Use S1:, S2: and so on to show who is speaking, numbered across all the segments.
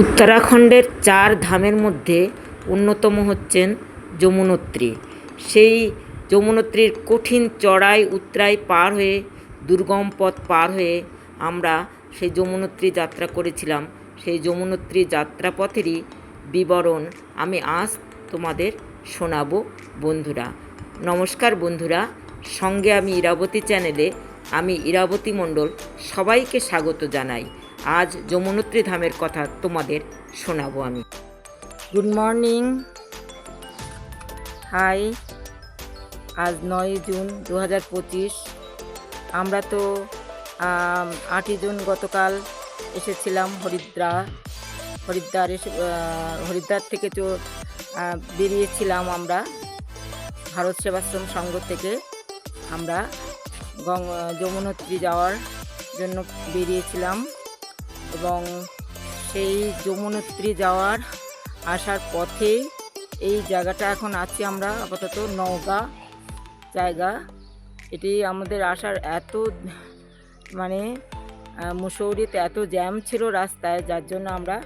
S1: উত্তরাখণ্ডের চার ধামের মধ্যে অন্যতম হচ্ছেন যমুনোত্রী। সেই যমুনোত্রীর কঠিন চড়াই উতরাই পার হয়ে, দুর্গম পথ পার হয়ে আমরা সেই যমুনোত্রী যাত্রা করেছিলাম। সেই যমুনোত্রী যাত্রাপথেরই বিবরণ আমি আজ তোমাদের শোনাবো বন্ধুরা। নমস্কার বন্ধুরা, সঙ্গে আমি ইরাবতী চ্যানেলে আমি ইরাবতী মণ্ডল সবাইকে স্বাগত জানাই। আজ যমুনোত্রী ধামের কথা তোমাদের শোনাবো আমি। গুড মর্নিং হাই আজ নয় জুন দু হাজার পঁচিশ। আমরা তো আটই জুন গতকাল এসেছিলাম হরিদ্রা। হরিদ্বার এসে হরিদ্বার থেকে তো বেরিয়েছিলাম আমরা ভারত সেবাশ্রম সংঘ থেকে। আমরা গং, যমুনোত্রী যাওয়ার জন্য বেরিয়েছিলাম। এবং সেই যমুনোত্রী যাওয়ার আসার পথেই এই জায়গাটা এখন আছি আমরা, আপাতত নওগাঁ জায়গা। এটি আমাদের আসার এত মানে মুসৌরিতে এত জ্যাম ছিল রাস্তায়, যার জন্য আমরা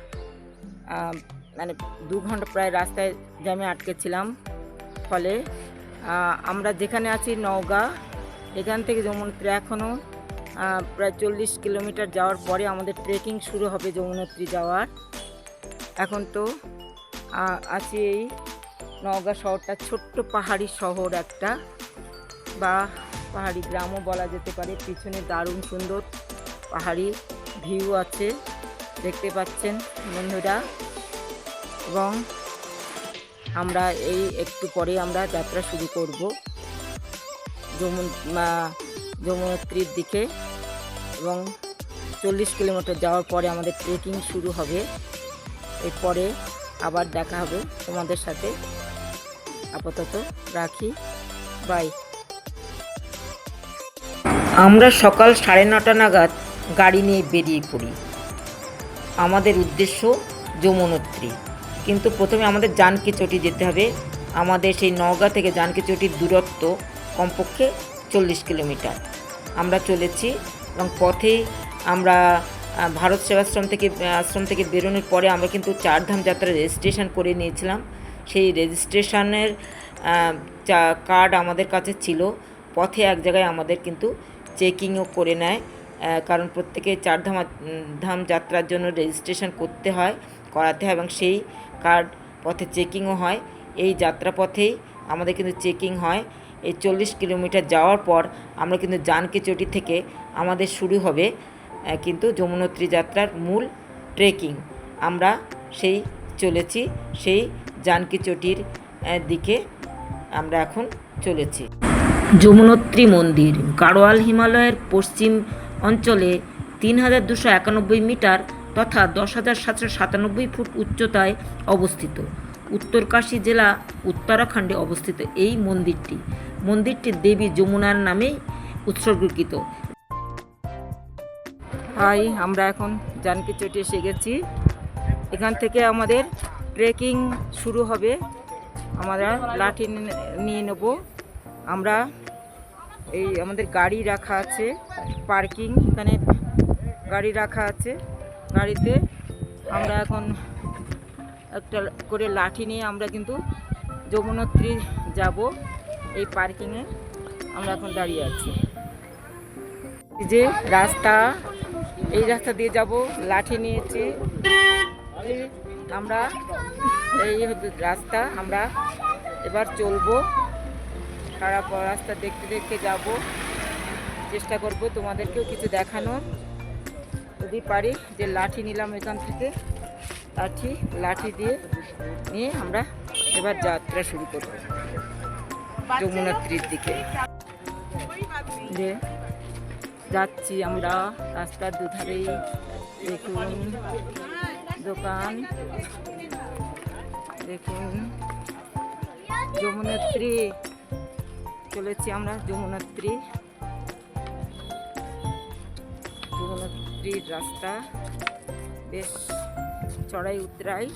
S1: মানে দু ঘণ্টা প্রায় রাস্তায় জ্যামে আটকেছিলাম ফলে আমরা যেখানে আছি নওগাঁ, এখান থেকে যমুনোত্রী এখনও প্রায় চল্লিশ কিলোমিটার যাওয়ার পরে আমাদের ট্রেকিং শুরু হবে যমুনোত্রী যাওয়ার। এখন তো আছি এই নওগাঁ শহরটা ছোট্ট পাহাড়ি শহর একটা বা পাহাড়ি গ্রামও বলা যেতে পারে। পিছনে দারুণ সুন্দর পাহাড়ি ভিউ আছে, দেখতে পাচ্ছেন বন্ধুরা। এবং আমরা এই একটু পরে আমরা যাত্রা শুরু করব। যমুন যমুনোত্রীর দিকে। এবং চল্লিশ কিলোমিটার যাওয়ার পরে আমাদের ট্রেকিং শুরু হবে। এরপরে আবার দেখা হবে তোমাদের সাথে। আপাতত রাখি। বাই আমরা সকাল সাড়ে নটা নাগাদ গাড়ি নিয়ে বেরিয়ে পড়ি। আমাদের উদ্দেশ্য যমুনোত্রী। কিন্তু প্রথমে আমাদের জানকি চটি যেতে হবে। আমাদের সেই নওগাঁ থেকে জানকি চটির দূরত্ব কমপক্ষে চল্লিশ কিলোমিটার। আমরা চলেছি এবং পথেই আমরা ভারত সেবাশ্রম থেকে, আশ্রম থেকে বেরোনোর পরে আমরা কিন্তু চারধাম যাত্রা রেজিস্ট্রেশন করে নিয়েছিলাম। সেই রেজিস্ট্রেশনের কার্ড আমাদের কাছে ছিল, পথে এক জায়গায় আমাদের কিন্তু চেকিংও করে নেয় কারণ প্রত্যেকে চারধাম, ধাম যাত্রার জন্য রেজিস্ট্রেশন করতে হয়, করাতে হয় এবং সেই কার্ড পথে চেকিংও হয়। এই যাত্রাপথেই আমাদের কিন্তু চেকিং হয়। এই চল্লিশ কিলোমিটার যাওয়ার পর আমরা কিন্তু জানকি চটি থেকে আমাদের শুরু হবে কিন্তু যমুনোত্রী যাত্রার মূল ট্রেকিং আমরা সেই চলেছি, সেই জানকি চটির দিকে আমরা এখন চলেছি। যমুনোত্রী মন্দির, গাড়োয়াল হিমালয়ের পশ্চিম অঞ্চলে তিন হাজার দুশো একানব্বই মিটার তথা দশ হাজার সাতশো সাতানব্বই ফুট উচ্চতায় অবস্থিত। উত্তরকাশী জেলা উত্তরাখণ্ডে অবস্থিত এই মন্দিরটি। মন্দিরটি দেবী যমুনার নামেই উৎসর্গীকৃত। হাই আমরা এখন জানকি চটি এসে গেছি। এখান থেকে আমাদের ট্রেকিং শুরু হবে। আমরা লাঠি নিয়ে- নেব। আমরা এই আমাদের গাড়ি রাখা আছে পার্কিং এখানে গাড়ি রাখা আছে। গাড়িতে আমরা এখন একটা করে লাঠি নিয়ে আমরা কিন্তু যমুনোত্রী যাব। এই পার্কিংয়ে আমরা এখন দাঁড়িয়ে আছি। যে রাস্তা এই রাস্তা দিয়ে যাব, লাঠি নিয়েছি। আমরা এই রাস্তা, আমরা এবার চলবো। সারা প- রাস্তা দেখতে দেখতে যাব। চেষ্টা করব তোমাদেরকেও কিছু দেখানোর। যদি পারি, যে লাঠি নিলাম এখান থেকে, লাঠি লাঠি দিয়ে নিয়ে আমরা এবার যাত্রা শুরু করব। যমুনাত্রীর দিকে। যে যাচ্ছি আমরা রাস্তার দুধারেই। দেখুন, দোকান। দেখুন, যমুনোত্রী। চলেছি আমরা যমুনোত্রী। যমুনোত্রীর রাস্তা বেশ চড়াই উতরাই।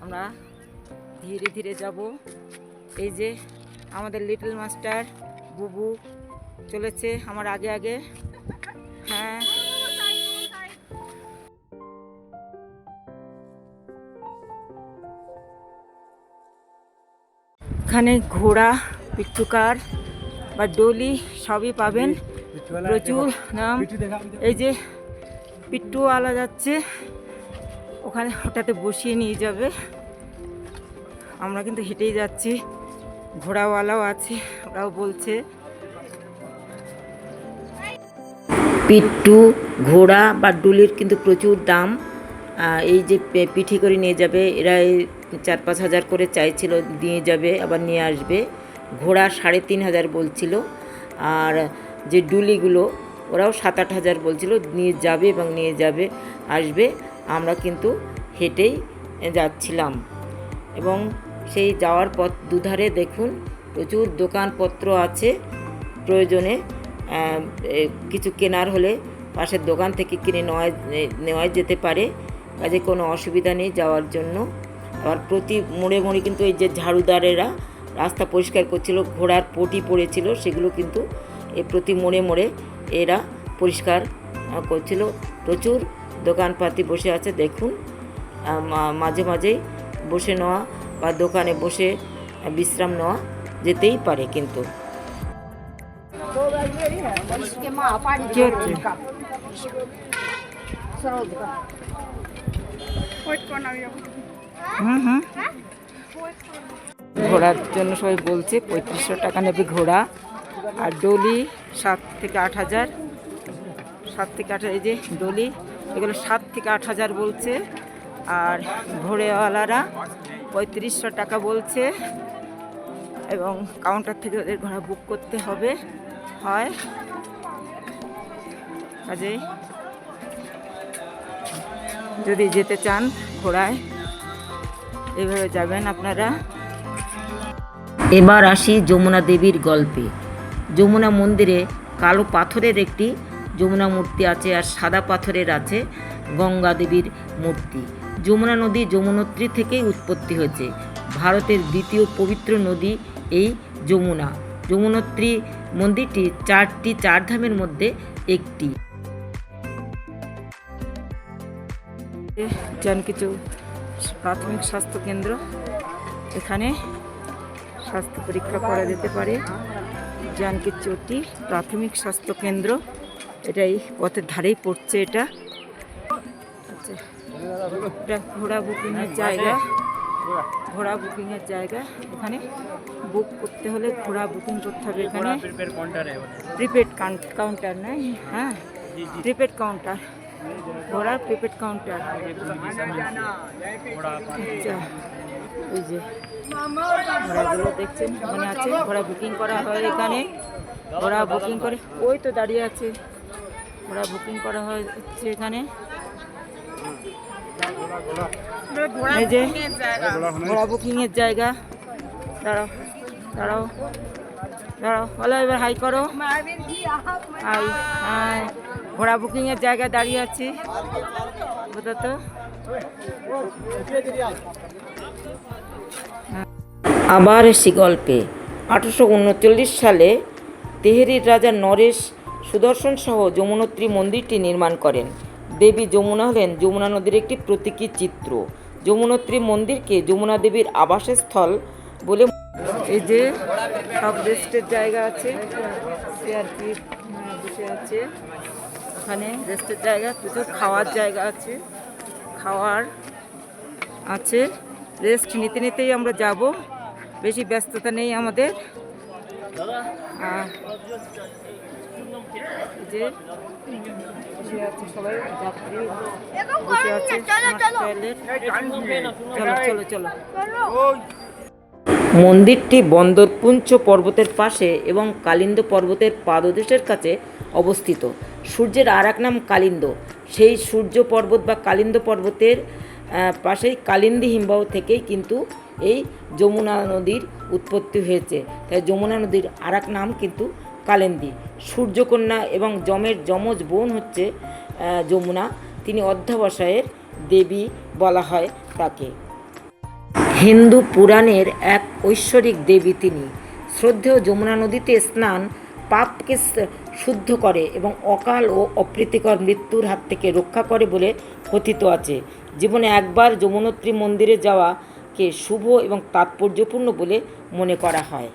S1: আমরা ধীরে ধীরে যাব। এই যে আমাদের লিটল মাস্টার বুবু চলেছে আমার আগে আগে। হ্যাঁ।
S2: এখানে ঘোড়া পিট্টুকার বা ডলি সবই পাবেন। প্রচুর নাম। এই যে পিট্টুওয়ালা যাচ্ছে। ওখানে ওটাতে বসিয়ে নিয়ে যাবে। আমরা কিন্তু হেঁটেই যাচ্ছি। ঘোড়াওয়ালাও আছে, ওরাও বলছে। পিট্টু ঘোড়া বা ডুলির কিন্তু প্রচুর দাম। এই যে পিঠি করে নিয়ে যাবে এরা চার পাঁচ হাজার করে চাইছিল, নিয়ে যাবে, আবার নিয়ে আসবে। ঘোড়া সাড়ে তিন হাজার বলছিল, আর যে ডুলিগুলো, ওরাও সাত আট হাজার বলছিল, নিয়ে যাবে এবং নিয়ে যাবে, আসবে। আমরা কিন্তু হেঁটেই যাচ্ছিলাম। এবং সেই যাওয়ার পথ দুধারে দেখুন, প্রচুর দোকানপত্র আছে, প্রয়োজনে কিছু কেনার হলে পাশের দোকান থেকে কিনে নেওয়া নেওয়া যেতে পারে, কাজে কোনো অসুবিধা নেই যাওয়ার জন্য। আবার প্রতি মোড়ে মোড়ে কিন্তু এই যে ঝাড়ুদারেরা রাস্তা পরিষ্কার করছিল, ঘোড়ার পটি পড়েছিল, সেগুলো কিন্তু এই প্রতি মোড়ে মোড়ে এরা পরিষ্কার করছিল। প্রচুর দোকানপাতি বসে আছে, দেখুন। মাঝে মাঝেই বসে নেওয়া বা দোকানে বসে বিশ্রাম নেওয়া যেতেই পারে কিন্তু। ঘোড়ার জন্য সবাই বলছে পঁয়ত্রিশশো টাকা নেবে ঘোড়া। আর ডলি সাত থেকে আট হাজার। সাত থেকে আট এই যে ডলি, এগুলো সাত থেকে আট হাজার বলছে। আর ঘোড়েওয়ালারা পঁয়ত্রিশশো টাকা বলছে। এবং কাউন্টার থেকে ওদের ঘোড়া বুক করতে হবে। হয়। কাজেই যদি যেতে চান ঘোড়ায়, এভাবে যাবেন আপনারা। এবার আসি যমুনা দেবীর গল্পে। যমুনা মন্দিরে কালো পাথরের একটি যমুনা মূর্তি আছে আর সাদা পাথরের আছে গঙ্গা দেবীর মূর্তি। যমুনা নদী যমুনোত্রী থেকেই উৎপত্তি হয়েছে। ভারতের দ্বিতীয় পবিত্র নদী এই যমুনা। যমুনোত্রী মন্দিরটি চারটি চারধামের মধ্যে একটি। জানকিচু প্রাথমিক স্বাস্থ্য কেন্দ্র। এখানে স্বাস্থ্য পরীক্ষা করা যেতে পারে। জানকি চটি প্রাথমিক স্বাস্থ্য কেন্দ্র। এটাই পথের ধারেই পড়ছে এটা। আচ্ছা ঘোড়া বুকিংয়ের জায়গা। ঘোড়া বুকিংয়ের জায়গা। এখানে বুক করতে হলে ঘোড়া বুকিং করতে হবে এখানে। প্রিপেড কাউন্টার নয় হ্যাঁ প্রিপেড কাউন্টার ঘোড়ার প্রিপেড কাউন্টার আচ্ছা ওই যে ঘোড়াগুলো দেখছেন ওখানে আছে ঘোড়া বুকিং করা হয় এখানে। ঘোড়া বুকিং করে ওই তো দাঁড়িয়ে আছে। ঘোড়া বুকিং করা হয় হচ্ছে এখানে। এই যে ঘোড়া বুকিংয়ের জায়গা। দাঁড়াও। দাঁড়াও। দাঁড়াও বলো এবার হাই করো। High high. ঘোড়া বুকিং এর জায়গায় দাঁড়িয়ে আছি। বুঝো তো? আবার এসি গল্পে। আঠারোশো উনচল্লিশ সালে তেহরির রাজা নরেশ সুদর্শন সহ যমুনোত্রী মন্দিরটি নির্মাণ করেন। দেবী যমুনা হলেন যমুনা নদীর একটি প্রতীকী চিত্র। যমুনোত্রী মন্দিরকে যমুনা দেবীর আবাসস্থল বলে এই যে সব রেস্টের জায়গা আছে সিআরপি বসে আছে। ওখানে রেস্টের জায়গা প্রচুর খাওয়ার জায়গা আছে। খাওয়ার আছে। রেস্ট নিতে নিতেই আমরা যাব। বেশি ব্যস্ততা নেই আমাদের। যে বসে আছে সবাই যাত্রী বসে আছে চলো চলো। চলো মন্দিরটি বন্দরপুঞ্চ পর্বতের পাশে এবং কালিন্দ পর্বতের পাদদেশের কাছে অবস্থিত। সূর্যের আর এক নাম কালিন্দ। সেই সূর্য পর্বত বা কালিন্দ পর্বতের পাশেই কালিন্দী হিমবাহ থেকেই কিন্তু এই যমুনা নদীর উৎপত্তি হয়েছে। তাই যমুনা নদীর আর এক নাম কিন্তু কালিন্দী। সূর্যকন্যা এবং যমের যমজ বোন হচ্ছে যমুনা। তিনি অধ্যাবসায়ের দেবী বলা হয় তাকে। হিন্দু পুরাণের এক ঐশ্বরিক দেবী তিনি। শ্রদ্ধেয় যমুনা নদীতে স্নান পাপকে শুদ্ধ করে এবং অকাল ও অপ্রীতিকর মৃত্যুর হাত থেকে রক্ষা করে বলে কথিত আছে। জীবনে একবার যমুনোত্রী মন্দিরে যাওয়াকে শুভ এবং তাৎপর্যপূর্ণ বলে মনে করা হয়।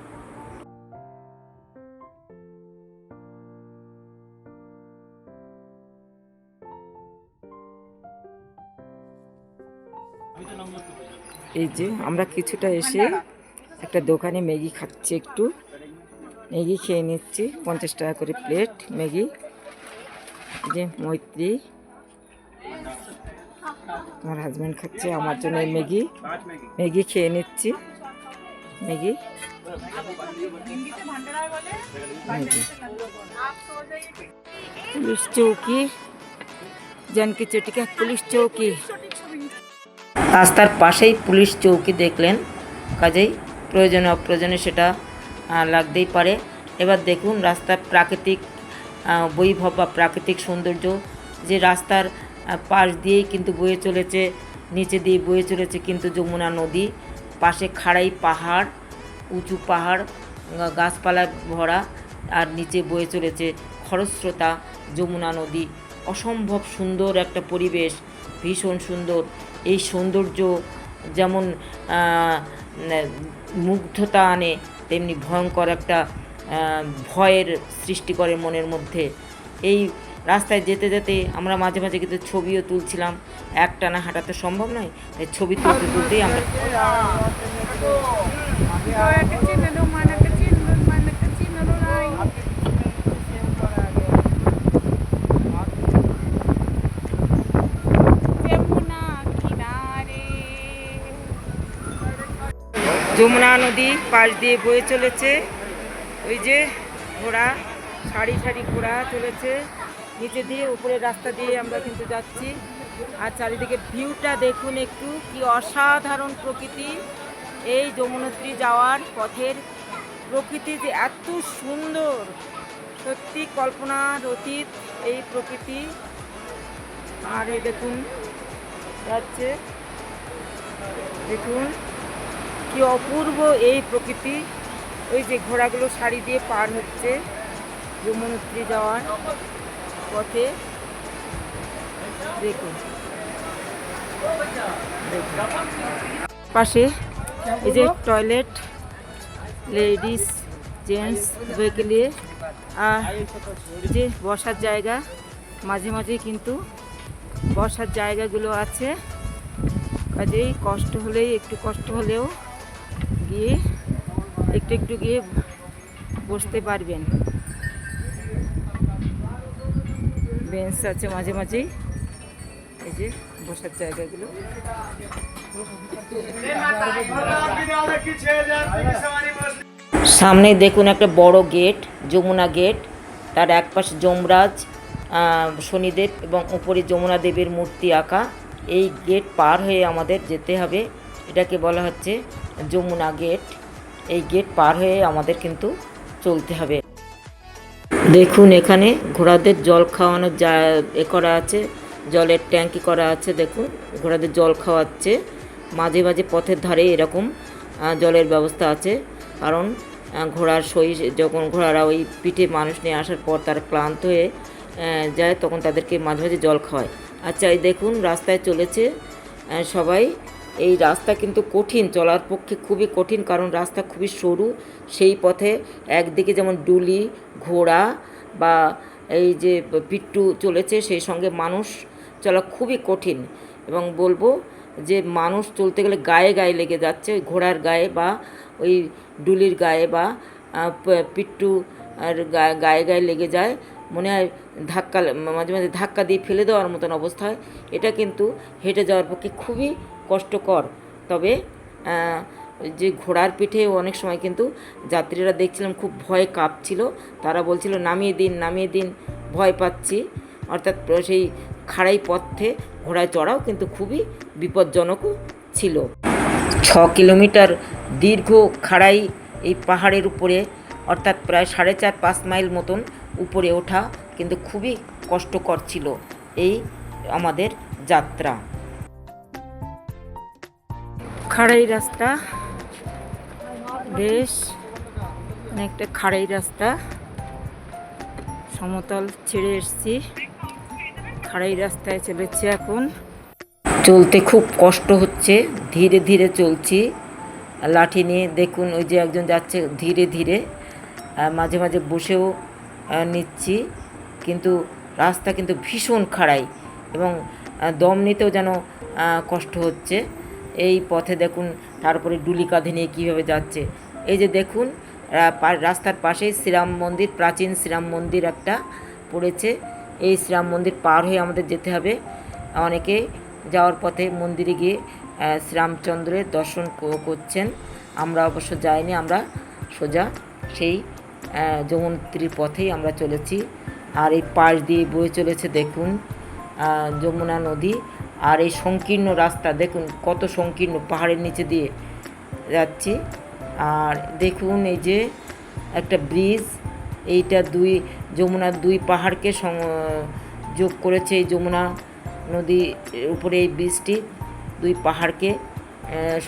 S2: এই যে আমরা কিছুটা এসে একটা দোকানে ম্যাগি খাচ্ছি একটু। ম্যাগি খেয়ে নিচ্ছি, পঞ্চাশ টাকা করে প্লেট ম্যাগি। যে মৈত্রী আমার হাজব্যান্ড খাচ্ছে, আমার জন্য ম্যাগি। ম্যাগি খেয়ে নিচ্ছি। Maggi Maggi. পুলিশ চৌকি, জানকি চটিকা পুলিশ চৌকি। রাস্তার পাশেই পুলিশ চৌকি দেখলেন। কাজেই প্রয়োজনে অপ্রয়োজনে সেটা লাগতেই পারে। এবার দেখুন রাস্তার প্রাকৃতিক বৈভব বা প্রাকৃতিক সৌন্দর্য যে রাস্তার পাশ দিয়েই কিন্তু বয়ে চলেছে, নিচে দিয়ে বয়ে চলেছে কিন্তু যমুনা নদী। পাশে খাড়াই পাহাড়, উঁচু পাহাড় গাছপালায় ভরা, আর নিচে বয়ে চলেছে খরস্রোতা, যমুনা নদী। অসম্ভব সুন্দর একটা পরিবেশ। ভীষণ সুন্দর এই সৌন্দর্য যেমন মুগ্ধতা আনে তেমনি ভয়ঙ্কর একটা ভয়ের সৃষ্টি করে মনের মধ্যে এই রাস্তায় যেতে যেতে আমরা মাঝে মাঝে কিন্তু ছবিও তুলছিলাম একটানা হাঁটা তো সম্ভব নয় ছবি তুলতে তুলতেই আমরা
S3: যমুনা
S2: নদী পাশ দিয়ে বয়ে চলেছে। ওই যে ঘোড়া, সারি সারি ঘোড়া চলেছে। নিচে দিয়ে উপরের রাস্তা দিয়ে আমরা কিন্তু যাচ্ছি। আর চারিদিকে ভিউটা দেখুন একটু, কি অসাধারণ প্রকৃতি। এই যমুনত্রী যাওয়ার পথের প্রকৃতি যে এত সুন্দর। সত্যি কল্পনার অতীত এই প্রকৃতি। আর এই দেখুন, যাচ্ছে। দেখুন। কি অপূর্ব এই প্রকৃতি, ওই যে ঘোড়াগুলো শাড়ি দিয়ে পার হচ্ছে, যমুনত্রী যাওয়ার পথে। দেখুন। পাশে এই যে টয়লেট, লেডিস, জেন্টস, উভয়কে নিয়ে, আর যে বসার জায়গা, মাঝে মাঝে কিন্তু বসার জায়গাগুলো আছে। কাজেই কষ্ট হলেই, একটু কষ্ট হলেও গিয়ে একটু একটু গিয়ে বসতে পারবেন। বেঞ্চ আছে মাঝে মাঝেই। এই যে বসার জায়গাগুলো। সামনে দেখুন একটা বড় গেট, যমুনা গেট। তার এক পাশে যমরাজ শনিদেব এবং উপরে যমুনা দেবীর মূর্তি আঁকা। এই গেট পার হয়ে আমাদের যেতে হবে। এটাকে বলা হচ্ছে যমুনা গেট এই গেট পার হয়ে আমাদের কিন্তু চলতে হবে। দেখুন এখানে ঘোড়াদের জল খাওয়ানোর যা এ করা আছে, জলের ট্যাঙ্কি করা আছে, দেখুন। ঘোড়াদের জল খাওয়াচ্ছে। মাঝে মাঝে পথের ধারে এরকম জলের ব্যবস্থা আছে। কারণ ঘোড়ার সই যখন ঘোড়ারা ওই পিঠে মানুষ নিয়ে আসার পর তারা ক্লান্ত হয়ে যায়, তখন তাদেরকে মাঝে মাঝে জল খাওয়ায়। আচ্ছা এই দেখুন, রাস্তায় চলেছে সবাই এই রাস্তা কিন্তু কঠিন, চলার পক্ষে খুবই কঠিন, কারণ রাস্তা খুবই সরু। সেই পথে একদিকে যেমন ডুলি, ঘোড়া বা এই যে পিট্টু চলেছে, সেই সঙ্গে মানুষ চলা খুবই কঠিন। এবং বলব যে মানুষ চলতে গেলে গায়ে গায়ে লেগে যাচ্ছে, ওই ঘোড়ার গায়ে বা ওই ডুলির গায়ে বা পিট্টু আর গায়ে গায়ে লেগে যায়। মনে হয় ধাক্কা মাঝে মাঝে ধাক্কা দিয়ে ফেলে দেওয়ার মতন অবস্থা হয়। এটা কিন্তু হেঁটে যাওয়ার পক্ষে খুবই কষ্টকর। তবে যে ঘোড়ার পিঠে অনেক সময় কিন্তু যাত্রীরা দেখছিলাম খুব ভয়ে কাঁপছিল। তারা বলছিল, নামিয়ে দিন নামিয়ে দিন, ভয় পাচ্ছি। অর্থাৎ সেই খাড়াই পথে ঘোড়ায় চড়াও কিন্তু খুবই বিপজ্জনকও ছিল। ছ কিলোমিটার দীর্ঘ খাড়াই এই পাহাড়ের উপরে, অর্থাৎ প্রায় সাড়ে চার, পাঁচ মাইল মতন উপরে ওঠা কিন্তু খুবই কষ্টকর ছিল এই আমাদের যাত্রা। খাড়াই রাস্তা। বেশ অনেকটা খাড়াই রাস্তা। সমতল ছেড়ে এসছি। খাড়াই রাস্তায় চলেছে এখন। চলতে খুব কষ্ট হচ্ছে ধীরে ধীরে চলছি। লাঠি নিয়ে দেখুন ওই যে একজন যাচ্ছে ধীরে ধীরে। মাঝে মাঝে বসেও নিচ্ছি। কিন্তু রাস্তা কিন্তু ভীষণ খাড়াই এবং দম নিতেও যেন কষ্ট হচ্ছে। এই পথে দেখুন তারপরে ডুলি কাঁধে নিয়ে কীভাবে যাচ্ছে। এই যে দেখুন রাস্তার পাশেই শ্রীরাম মন্দির, প্রাচীন শ্রীরাম মন্দির একটা পড়েছে। এই শ্রীরাম মন্দির পার হয়ে আমাদের যেতে হবে। অনেকে যাওয়ার পথে মন্দিরে গিয়ে শ্রীরামচন্দ্রের দর্শন করছেন। আমরা অবশ্য যাইনি, আমরা সোজা সেই যমুনত্রীর পথেই আমরা চলেছি। আর এই পাশ দিয়ে বয়ে চলেছে দেখুন যমুনা নদী। আর এই সংকীর্ণ রাস্তা, দেখুন কত সংকীর্ণ পাহাড়ের নিচে দিয়ে যাচ্ছি। আর দেখুন এই যে একটা ব্রিজ, এইটা দুই যমুনার দুই পাহাড়কে যোগ করেছে এই যমুনা নদীর উপরে এই ব্রিজটি, দুই পাহাড়কে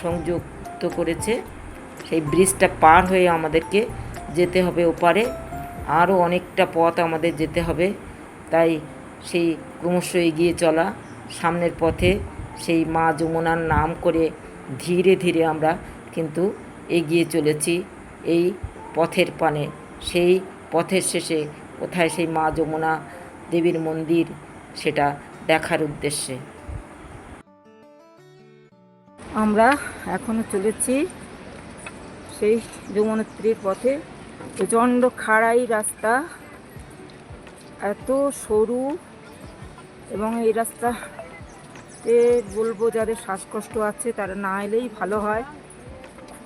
S2: সংযুক্ত করেছে। সেই ব্রিজটা পার হয়ে আমাদেরকে যেতে হবে ওপারে। আরও অনেকটা পথ আমাদের যেতে হবে। তাই সেই ক্রমশ এগিয়ে চলা, সামনের পথে সেই মা যমুনার নাম করে ধীরে ধীরে আমরা কিন্তু এগিয়ে চলেছি এই পথের পানে। সেই পথের শেষে কোথায় সেই মা যমুনা দেবীর মন্দির সেটা দেখার উদ্দেশ্যে। আমরা এখনও চলেছি সেই যমুনেত্রীর পথে। প্রচণ্ড খাড়াই রাস্তা। এত সরু এবং এই রাস্তাতে বলব যাদের শ্বাসকষ্ট আছে তারা না এলেই ভালো হয়।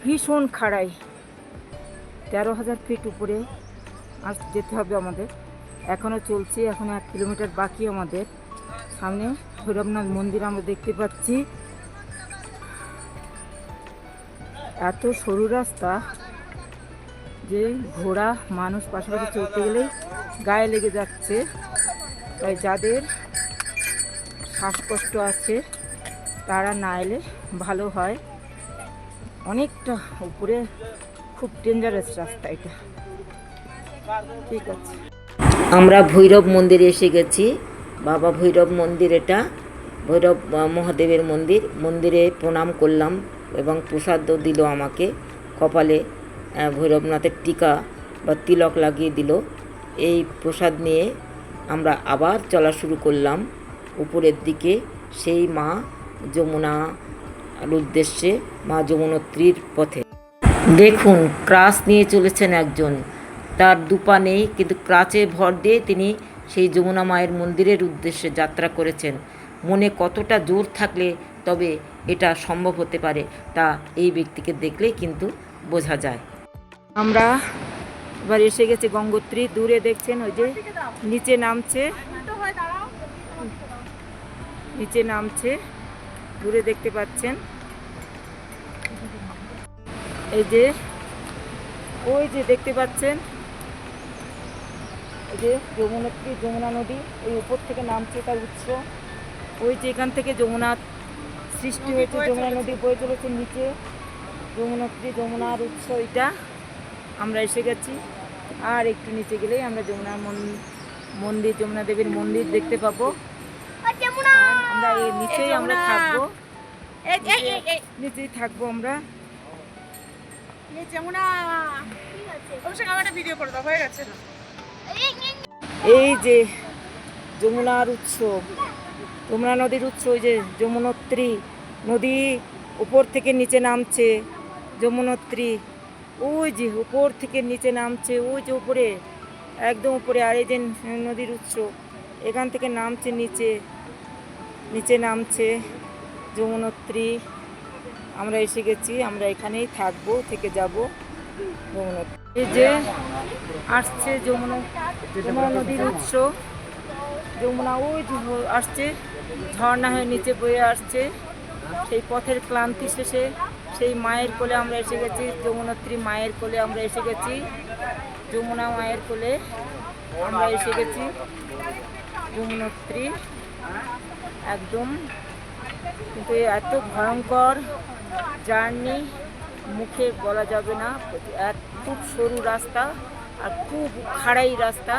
S2: ভীষণ খাড়াই। তেরো হাজার ফিট উপরে আস যেতে হবে আমাদের। এখনও চলছে এখনও এক কিলোমিটার বাকি আমাদের। সামনে ভৈরবনাথ মন্দির আমরা দেখতে পাচ্ছি। এত সরু রাস্তা। যে ঘোড়া মানুষ পাশাপাশি চলতে গেলেই গায়ে লেগে যাচ্ছে। তাই যাদের শ্বাসকষ্ট আছে, তারা না এলে ভালো হয়। অনেকটা উপরে, খুব ডেঞ্জারাস রাস্তা এটা। ঠিক আছে। আমরা ভৈরব মন্দিরে এসে গেছি। বাবা ভৈরব মন্দির এটা। ভৈরব মহাদেবের মন্দির। মন্দিরে প্রণাম করলাম এবং প্রসাদও দিল আমাকে। কপালে ভৈরবনাথের টিকা বা তিলক লাগিয়ে দিল। এই প্রসাদ নিয়ে আমরা আবার চলা শুরু করলাম উপরের দিকে। সেই মা যমুনার উদ্দেশ্যে মা যমুনত্রীর পথে। দেখুন, ক্রাস নিয়ে চলেছেন একজন। তার দুপা নেই, কিন্তু ক্রাচে ভর দিয়ে তিনি সেই যমুনা মায়ের মন্দিরের উদ্দেশ্যে যাত্রা করেছেন। মনে কতটা জোর থাকলে তবে এটা সম্ভব হতে পারে তা এই ব্যক্তিকে দেখলেই কিন্তু বোঝা যায়। আমরা এবার এসে গেছে গঙ্গোত্রী দূরে দেখছেন ওই যে নিচে নামছে। নিচে নামছে দূরে দেখতে পাচ্ছেন। এই যে ওই যে দেখতে পাচ্ছেন। এই যে যমুনাত্রী যমুনা নদী ওই উপর থেকে নামছে তার উৎস। ওই যে এখান থেকে যমুনা সৃষ্টি হয়েছে যমুনা নদী বয়ে চলেছে নিচে। যমুনাত্রী যমুনার উৎস এটা। আমরা এসে গেছি। আর একটু নিচে গেলেই আমরা যমুনার মন- মন্দির যমুনা দেবীর মন্দির দেখতে পাবো। আমরা এই নিচেই আমরা থাকব। নিচেই থাকব আমরা।
S3: যমুনা!
S2: এই যে যমুনার উৎস যমুনা নদীর উৎস ওই যে যমুনত্রী নদী উপর থেকে নিচে নামছে যমুনত্রী। ওই যে উপর থেকে নিচে নামছে, ওই যে উপরে, একদম উপরে, আর এই যে নদীর উৎস, এখান থেকে নামছে নিচে নিচে নামছে যমুনত্রী। আমরা এসে গেছি, আমরা এখানেই থাকব, থেকে যাব যমুনত্রী। এই যে আসছে যমুনা যমুনা নদীর উৎস। যমুনা ওই আসছে, ঝর্ণা হয়ে নিচে বয়ে আসছে। সেই পথের ক্লান্তি শেষে সেই মায়ের কোলে আমরা এসে গেছি, যমুনাত্রী মায়ের কোলে আমরা এসে গেছি, যমুনা মায়ের কোলে আমরা এসে গেছি। যমুনাত্রী একদম, কিন্তু এত ভয়ঙ্কর জার্নি, মুখে বলা যাবে না, এক খুব সরু রাস্তা আর খুব খাড়াই রাস্তা,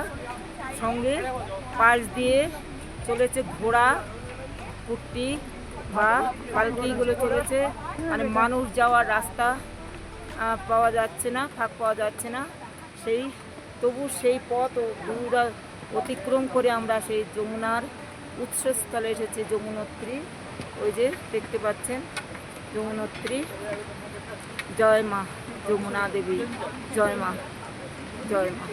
S2: সঙ্গে পাশ দিয়ে চলেছে ঘোড়া কুট্টি
S1: বা পালকিগুলো চলেছে। মানে মানুষ যাওয়ার রাস্তা পাওয়া যাচ্ছে না, ফাঁক পাওয়া যাচ্ছে না। সেই, তবু সেই পথ ও দূর অতিক্রম করে আমরা সেই যমুনার উৎসস্থলে এসেছি, যমুনত্রী। ওই যে দেখতে পাচ্ছেন, যমুনত্রী। জয় মা, যমুনা দেবী, জয় মা জয় মা।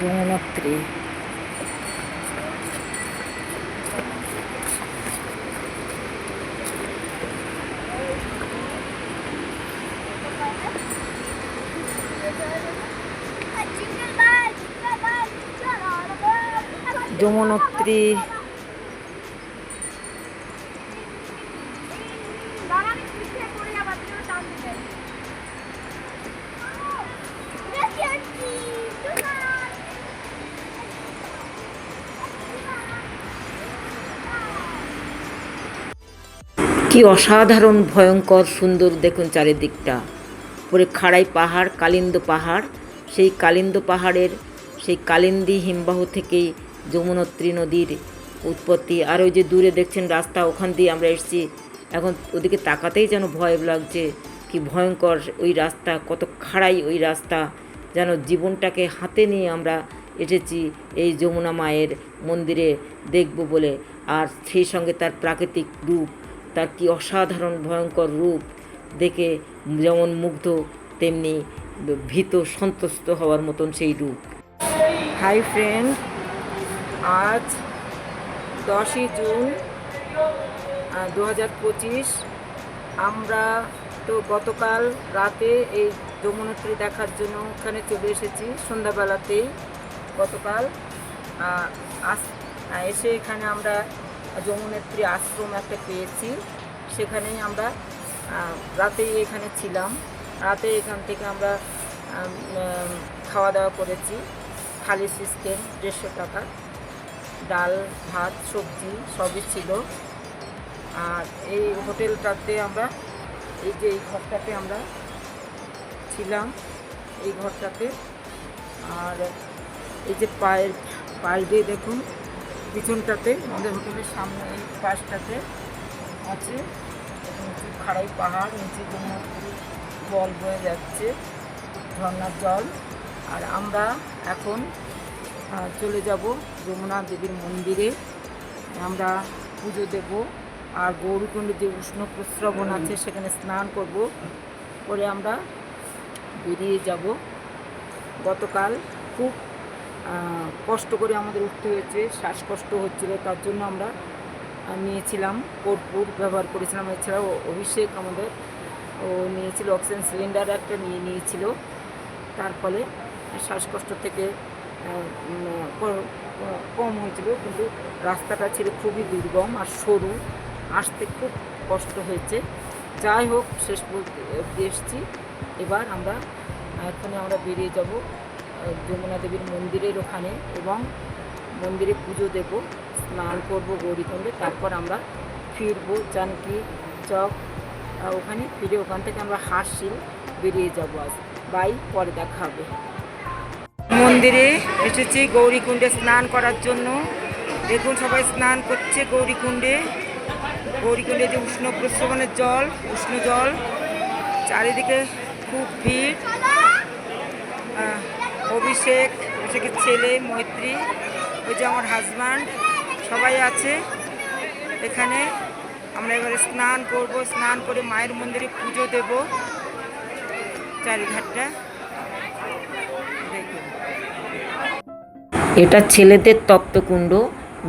S1: যমুনত্রী। যমুনত্রী। কি অসাধারণ, ভয়ঙ্কর, সুন্দর দেখুন চারিদিকটা। পরে খাড়াই পাহাড়, কালিন্দ পাহাড়। সেই কালিন্দ পাহাড়ের সেই কালিন্দী হিমবাহ থেকেই যমুনত্রী নদীর উৎপত্তি আর ওই যে দূরে দেখছেন রাস্তা, ওখান দিয়ে আমরা এসেছি। এখন ওদিকে তাকাতেই যেন ভয় লাগছে, কি ভয়ঙ্কর ওই রাস্তা, কত খাড়াই ওই রাস্তা, যেন জীবনটাকে হাতে নিয়ে আমরা এসেছি এই যমুনা মায়ের মন্দিরে দেখব বলে। আর সেই সঙ্গে তার প্রাকৃতিক রূপ, তার কি অসাধারণ ভয়ঙ্কর রূপ দেখে যেমন মুগ্ধ, তেমনি ভীত, সন্তুষ্ট হওয়ার মতন সেই রূপ। হাই ফ্রেন্ড আজ দশই জুন দু পঁচিশ। আমরা তো গতকাল রাতে এই যমুনত্রী দেখার জন্য ওখানে চলে এসেছি সন্ধ্যাবেলাতেই গতকাল। আস- এসে এখানে আমরা যমুনেত্রী আশ্রম একটা পেয়েছি। সেখানেই আমরা রাতেই এখানে ছিলাম। রাতে এখান থেকে আমরা আম, আম, খাওয়া দাওয়া করেছি। থালি সিস্টেম দেড়শো টাকা। ডাল, ভাত, সবজি সবই ছিল। আর এই হোটেলটাতে আমরা, এই যে এই ঘরটাতে আমরা ছিলাম, এই ঘরটাতে। আর এই যে পায়ের দিয়ে দেখুন, পিছনটাতে, আমাদের হোটেলের সামনে এই পাশটাতে আছে। নিচে খাড়াই পাহাড়, নিচে জন্য জল বয়ে যাচ্ছে ঝর্নার জল। আর আমরা এখন চলে যাব যমুনা দেবীর মন্দিরে। আমরা পুজো দেব আর গৌরীকুণ্ডে যে উষ্ণ প্রস্রবণ আছে সেখানে স্নান করব। করে আমরা বেরিয়ে যাব। গতকাল খুব কষ্ট করে আমাদের উঠতে হয়েছে, শ্বাসকষ্ট হচ্ছিল, তার জন্য আমরা নিয়েছিলাম কর্পূর ব্যবহার করেছিলাম। এছাড়াও অভিষেক আমাদের, ও নিয়েছিল অক্সিজেন সিলিন্ডার একটা নিয়ে নিয়েছিল। তার ফলে শ্বাসকষ্ট থেকে কম হয়েছিল, কিন্তু রাস্তাটা ছিল খুবই দুর্গম আর সরু। আসতে খুব কষ্ট হয়েছে। যাই হোক, শেষ অবধি এসেছি। এবার আমরা, এখানে আমরা বেরিয়ে যাব যমুনা দেবীর মন্দিরের ওখানে এবং মন্দিরে পুজো দেব, স্নান করব গৌরীকুণ্ডে, তারপর আমরা ফিরবো জানকি চক। ওখানে ফিরে ওখান থেকে আমরা হাসিল বেরিয়ে যাব আজ। বাই, পরে দেখা হবে। মন্দিরে এসেছি গৌরীকুণ্ডে স্নান করার জন্য। দেখুন সবাই স্নান করছে গৌরীকুণ্ডে। গৌরীকুণ্ডে যে উষ্ণ প্রস্রবণের জল, উষ্ণ জল। চারিদিকে খুব ভিড়। অভিষেক, অভিষেকের ছেলে, মৈত্রী, ওই যে আমার হাজব্যান্ড সবাই আছে এখানে। আমরা এবারে স্নান করব, স্নান করে মায়ের মন্দিরে পুজো দেব। চারিঘাটটা এটা ছেলেদের তপ্তকুণ্ড,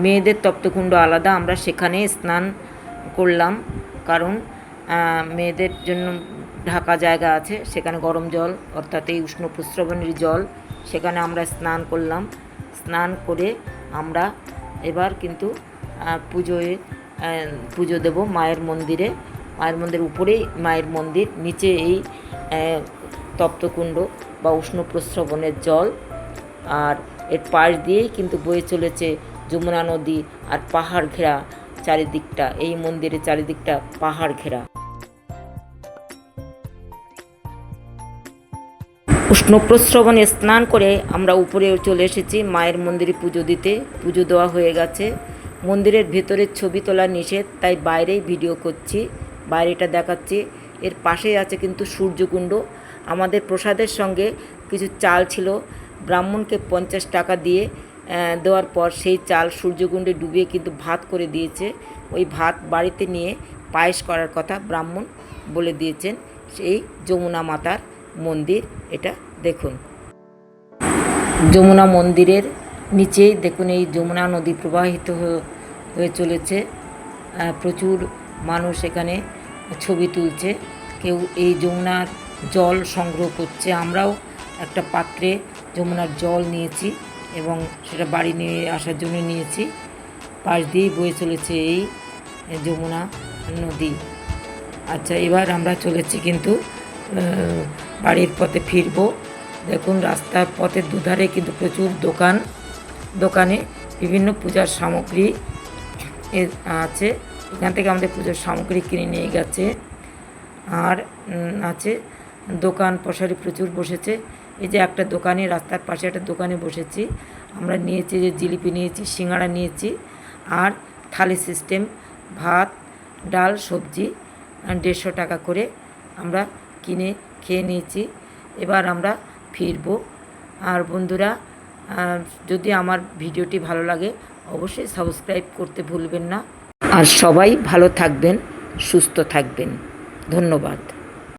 S1: মেয়েদের তপ্তকুণ্ড আলাদা, আমরা সেখানে স্নান করলাম, কারণ মেয়েদের জন্য ঢাকা জায়গা আছে, সেখানে গরম জল, অর্থাৎ এই উষ্ণ প্রস্রবণের জল, সেখানে আমরা স্নান করলাম। স্নান করে আমরা এবার কিন্তু পুজোয় পুজো দেব মায়ের মন্দিরে। মায়ের মন্দিরের উপরেই, মায়ের মন্দির, নিচে এই তপ্তকুণ্ড বা উষ্ণ প্রস্রবণের জল। আর এর পাশ দিয়েই কিন্তু বয়ে চলেছে যমুনা নদী আর পাহাড় ঘেরা চারিদিকটা। এই মন্দিরের চারিদিকটা পাহাড় ঘেরা।
S2: উষ্ণ প্রস্রবণে স্নান করে আমরা উপরে চলে এসেছি মায়ের মন্দিরে পুজো দিতে। পুজো দেওয়া হয়ে গেছে। মন্দিরের ভেতরের ছবি তোলা নিষেধ, তাই বাইরেই ভিডিও করছি। বাইরেটা দেখাচ্ছি। এর পাশেই আছে কিন্তু সূর্যকুণ্ড। আমাদের প্রসাদের সঙ্গে কিছু চাল ছিল। ব্রাহ্মণকে পঞ্চাশ টাকা দিয়ে দেওয়ার পর সেই চাল সূর্যকুণ্ডে ডুবিয়ে কিন্তু ভাত করে দিয়েছে। ওই ভাত বাড়িতে নিয়ে পায়েস করার কথা ব্রাহ্মণ বলে দিয়েছেন। সেই যমুনা মাতার মন্দির, এটা দেখুন। যমুনা মন্দিরের নিচেই দেখুন, এই যমুনা নদী প্রবাহিত হয়ে- চলেছে। প্রচুর মানুষ এখানে ছবি তুলছে। কেউ এই যমুনার জল সংগ্রহ করছে। আমরাও একটা পাত্রে যমুনার জল নিয়েছি এবং সেটা বাড়ি নিয়ে আসার জন্য নিয়েছি। পাশ দিয়েই বয়ে চলেছে এই যমুনা নদী। আচ্ছা এবার আমরা চলেছি কিন্তু বাড়ির পথে ফিরবো। দেখুন, রাস্তার পথের দুধারে কিন্তু প্রচুর দোকান। দোকানে বিভিন্ন পূজার সামগ্রী আছে। এখান থেকে আমাদের পুজোর সামগ্রী কিনে নিয়ে গেছে। আর আছে দোকান পশারি প্রচুর বসেছে। এই যে একটা দোকানে, রাস্তার পাশে একটা দোকানে বসেছি। আমরা নিয়েছি যে জিলিপি নিয়েছি, সিঙ্গাড়া নিয়েছি আর থালি সিস্টেম, ভাত, ডাল, সবজি দেড়শো টাকা করে আমরা কিনে খেয়ে নিয়েছি। এবার আমরা ফিরবো। আর বন্ধুরা যদি আমার ভিডিওটি ভালো লাগে, অবশ্যই সাবস্ক্রাইব করতে ভুলবেন না। আর সবাই ভালো থাকবেন, সুস্থ থাকবেন। ধন্যবাদ।